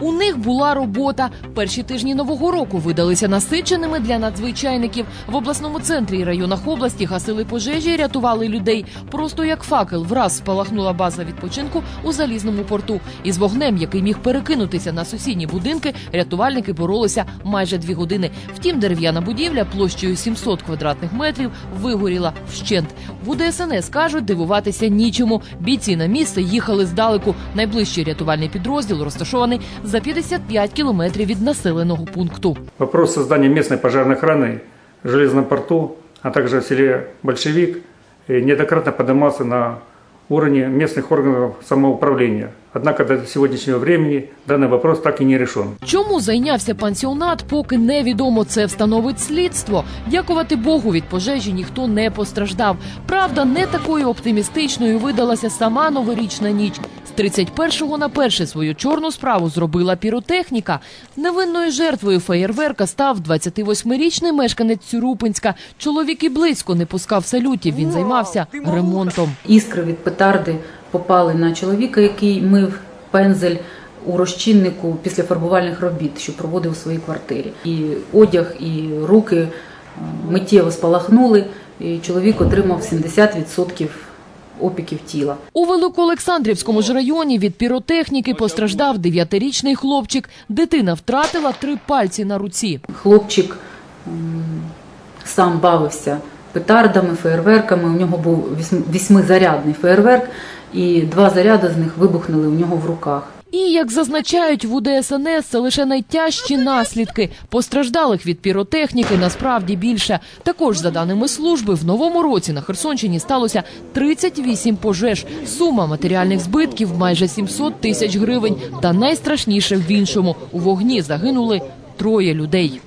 У них була робота. Перші тижні нового року видалися насиченими для надзвичайників. В обласному центрі і районах області гасили пожежі, рятували людей. Просто як факел враз спалахнула база відпочинку у залізному порту. Із вогнем, який міг перекинутися на сусідні будинки, рятувальники боролися майже дві години. Втім, дерев'яна будівля площею 700 квадратних метрів вигоріла вщент. В УДСНС кажуть, дивуватися нічому. Бійці на місце їхали здалеку. Найближчий рятувальний підрозділ розташований за 55 кілометрів від населеного пункту. Вопрос создания местной пожарной охраны в железном порту, а также в селе Большевик э, неоднократно поднимался на уровне местных органов самоуправления. Однако до сегодняшнего времени данный вопрос так и не решен. Чому зайнявся пансіонат, поки невідомо. Це встановить слідство. Дякувати Богу, від пожежі ніхто не постраждав. Правда, не такою оптимістичною видалася сама новорічна ніч. З 31-го на перше свою чорну справу зробила піротехніка. Невинною жертвою феєрверка став 28-річний мешканець Цюрупинська. Чоловік і близько не пускав салютів. Він займався ремонтом. Іскри від петарди попали на чоловіка, який мив пензель у розчиннику після фарбувальних робіт, що проводив у своїй квартирі. І одяг, і руки е, миттєво спалахнули, і чоловік отримав 70% опіків тіла. У Великоолександрівському ж районі від піротехніки постраждав 9-річний хлопчик. Дитина втратила три пальці на руці. Хлопчик сам бавився петардами, феєрверками. У нього був вісьм- вісьмизарядний феєрверк, і два заряди з них вибухнули у нього в руках. І, як зазначають в УДСНС, це лише найтяжчі наслідки. Постраждалих від піротехніки насправді більше. Також, за даними служби, в новому році на Херсонщині сталося 38 пожеж. Сума матеріальних збитків майже 700 тисяч гривень. Та найстрашніше в іншому – у вогні загинули троє людей.